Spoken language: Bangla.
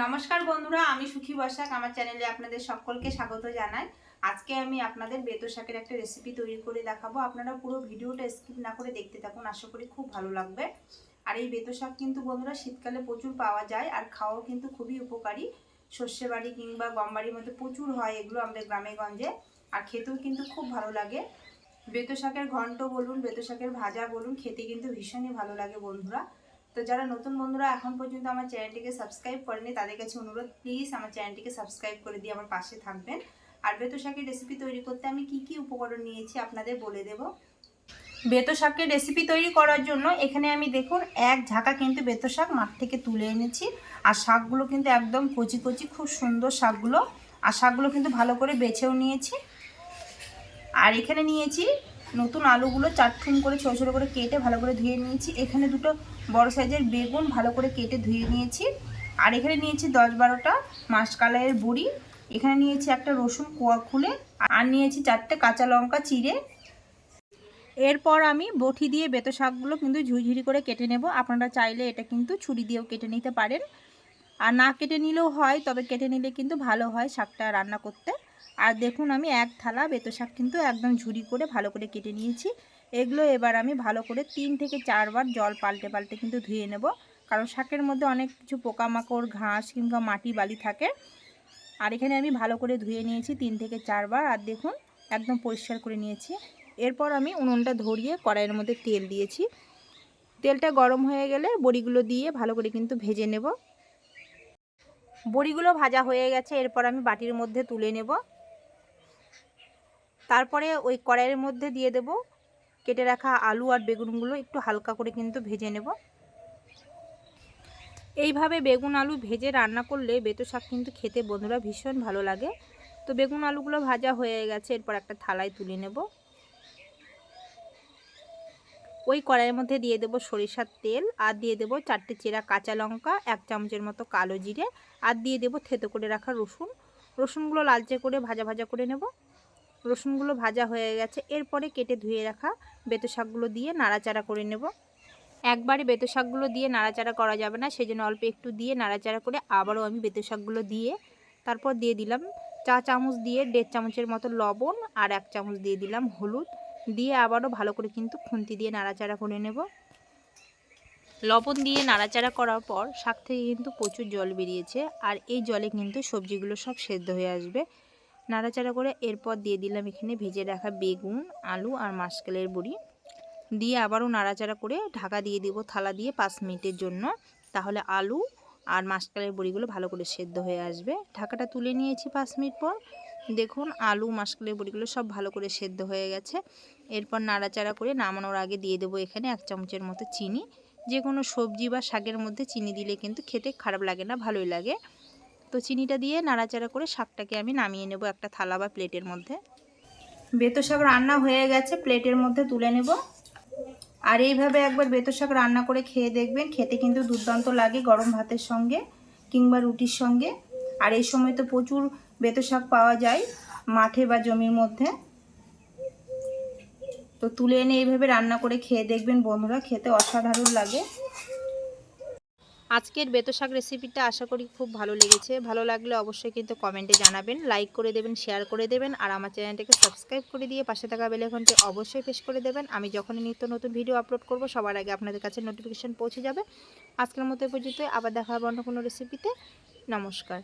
নমস্কার বন্ধুরা, আমি সুখী বসাক। আমার চ্যানেলে আপনাদের সকলকে স্বাগত জানাই। আজকে আমি আপনাদের বেতো শাকের একটা রেসিপি তৈরি করে দেখাবো। আপনারা পুরো ভিডিওটা স্কিপ না করে দেখতে থাকুন, আশা করি খুব ভালো লাগবে। আর এই বেতো শাক কিন্তু বন্ধুরা, শীতকালে প্রচুর পাওয়া যায় আর খাওয়াও কিন্তু খুবই উপকারী। সর্ষে বাড়ি কিংবা গম বাড়ির মধ্যে প্রচুর হয় এগুলো আমাদের গ্রামে গঞ্জে, আর খেতেও কিন্তু খুব ভালো লাগে। বেতো শাকের ঘন্ট বলুন, বেতো শাকের ভাজা বলুন, খেতে কিন্তু ভীষণই ভালো লাগে বন্ধুরা। তো যারা নতুন বন্ধুরা, এখন পর্যন্ত আমার চ্যানেলটিকে সাবস্ক্রাইব করেনি, তাদের কাছে অনুরোধ প্লিজ আমার চ্যানেলটিকে সাবস্ক্রাইব করে দিয়ে আমার পাশে থাকবেন। আর বেতো শাকের রেসিপি তৈরি করতে আমি কি কি উপকরণ নিয়েছি আপনাদের বলে দেব। বেতো শাকের রেসিপি তৈরি করার জন্য এখানে আমি দেখুন, এক ঝাঁকা কিন্তু বেতো শাক মাঠ থেকে তুলে এনেছি। আর শাকগুলো কিন্তু একদম কচি কচি, খুব সুন্দর শাকগুলো। আর শাকগুলো কিন্তু ভালো করে বেছেও নিয়েছি। আর এখানে নিয়েছি নতুন আলুগুলো চারঠুন করে ছোটো ছোটো করে কেটে ভালো করে ধুয়ে নিয়েছি। এখানে দুটো বড় সাইজের বেগুন ভালো করে কেটে ধুয়ে নিয়েছি। আর এখানে নিয়েছি দশ বারোটা মাসকালাইয়ের বড়ি। এখানে নিয়েছি একটা রসুন কোয়া খুলে। আর নিয়েছি চারটে কাঁচা লঙ্কা চিড়ে। এরপর আমি বটি দিয়ে বেতো শাকগুলো কিন্তু ঝুরঝুরি করে কেটে নেব। আপনারা চাইলে এটা কিন্তু ছুরি দিয়েও কেটে নিতে পারেন। আর না কেটে নিলেও হয়, তবে কেটে নিলে কিন্তু ভালো হয় শাকটা রান্না করতে। আর দেখুন আমি এক থালা বেতো শাক কিন্তু একদম ঝুড়ি করে ভালো করে কেটে নিয়েছি। এগুলো এবার আমি ভালো করে তিন থেকে চারবার জল পাল্টে পাল্টে কিন্তু ধুয়ে নেব। কারণ শাকের মধ্যে অনেক কিছু পোকামাকড়, ঘাস কিংবা মাটি বালি থাকে। আর এখানে আমি ভালো করে ধুয়ে নিয়েছি তিন থেকে চারবার। আর দেখুন একদম পরিষ্কার করে নিয়েছি। এরপর আমি উনুনটা ধরিয়ে কড়াইয়ের মধ্যে তেল দিয়েছি। তেলটা গরম হয়ে গেলে বড়িগুলো দিয়ে ভালো করে কিন্তু ভেজে নেব। বড়িগুলো ভাজা হয়ে গেছে, এরপর আমি বাটির মধ্যে তুলে নেব। তারপরে ওই কড়াইয়ের মধ্যে দিয়ে দেব। কেটে রাখা আলু আর বেগুনগুলো একটু হালকা করে কিন্তু ভেজে নেব। এইভাবে বেগুন আলু ভেজে রান্না করলে বেতো শাক কিন্তু খেতে বন্ধুরা ভীষণ ভালো লাগে। তো বেগুন আলুগুলো ভাজা হয়ে গেছে, এরপর একটা থালায় তুলে নেব। ওই কড়াইয়ের মধ্যে দিয়ে দেবো সরিষার তেল, আর দিয়ে দেবো চারটে চেরা কাঁচা লঙ্কা, এক চামচের মতো কালো জিরে, আর দিয়ে দেবো থেতো করে রাখা রসুন। রসুনগুলো লালচে করে ভাজা ভাজা করে নেব। রসুনগুলো ভাজা হয়ে গেছে, এরপরে কেটে ধুয়ে রাখা বেতো শাকগুলো দিয়ে নাড়াচাড়া করে নেব। একবারে বেতো শাকগুলো দিয়ে নাড়াচাড়া করা যাবে না সেই জন্য অল্প একটু দিয়ে নাড়াচাড়া করে আবারও আমি বেতো শাকগুলো দিয়ে, তারপর দিয়ে দিলাম চা চামচ দিয়ে দেড় চামচের মতো লবণ, আর এক চামচ দিয়ে দিলাম হলুদ। দিয়ে আবারও ভালো করে কিন্তু খুন্তি দিয়ে নাড়াচাড়া করে নেব। লবণ দিয়ে নাড়াচাড়া করার পর শাক থেকে কিন্তু প্রচুর জল বেরিয়েছে আর এই জলে কিন্তু সবজিগুলো সব সেদ্ধ হয়ে আসবে। নাড়াচাড়া করে এরপর দিয়ে দিলাম এখানে ভেজে রাখা বেগুন, আলু আর মাসকালের বড়ি। দিয়ে আবারও নাড়াচাড়া করে ঢাকা দিয়ে দেবো থালা দিয়ে পাঁচ মিনিটের জন্য। তাহলে আলু আর মাসকালের বড়িগুলো ভালো করে সেদ্ধ হয়ে আসবে। ঢাকাটা তুলে নিয়েছি পাঁচ মিনিট পর। দেখুন, আলু মাসকালের বড়িগুলো সব ভালো করে সেদ্ধ হয়ে গেছে। এরপর নাড়াচাড়া করে নামানোর আগে দিয়ে দেবো এখানে এক চামচের মতো চিনি। যে কোনো সবজি বা শাকের মধ্যে চিনি দিলে কিন্তু খেতে খারাপ লাগে না, ভালোই লাগে। তো চিনিটা দিয়ে নাড়াচাড়া করে শাকটাকে আমি নামিয়ে নেব একটা থালা বা প্লেটের মধ্যে। বেতো শাক রান্না হয়ে গেছে, প্লেটের মধ্যে তুলে নেব। আর এইভাবে একবার বেতো শাক রান্না করে খেয়ে দেখবেন, খেতে কিন্তু দুর্দান্ত লাগে গরম ভাতের সঙ্গে কিংবা রুটির সঙ্গে। আর এই সময় তো প্রচুর বেতো শাক পাওয়া যায়, মাঠে বা জমির মধ্যে। তো তুলে এনে এইভাবে রান্না করে খেয়ে দেখবেন বন্ধুরা, খেতে অসাধারণ লাগে। আজকের বেতো শাক রেসিপিটা আশা করি খুব ভালো লেগেছে। ভালো লাগলে অবশ্যই কিন্তু কমেন্টে জানাবেন লাইক করে দেবেন শেয়ার করে দেবেন, আর আমার চ্যানেলটাকে সাবস্ক্রাইব করে দিয়ে পাশে থাকা বেলেখনটি অবশ্যই প্রেস করে দেবেন। আমি যখনই নিত্য নতুন ভিডিও আপলোড করব, সবার আগে আপনাদের কাছে নোটিফিকেশান পৌঁছে যাবে। আজকের মতো পর্যন্ত আবার দেখা হবে অন্য কোনো রেসিপিতে নমস্কার।